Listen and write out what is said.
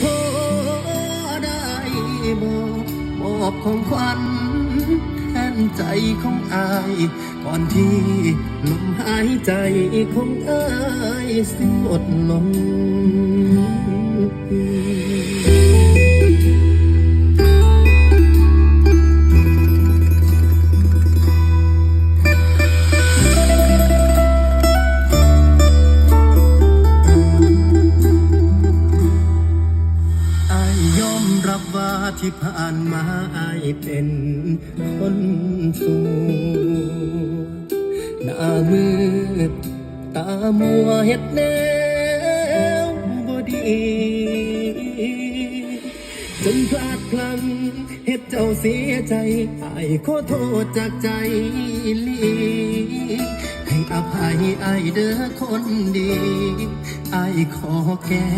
ขอได้บอกมอบของขวัญแทนใจของอาย ก่อนที่ลมหายใจของอายสิหมดลง ยอมรับว่าที่ผ่านมาอายเป็นคนสูหน้ามืดตามัวเฮ็ดแนวบดี จนพลาดพลั้งเฮ็ดเจ้าเสียใจอายขอโทษจากใจลีให้อภัยอายเด้อคนดีอายขอแก้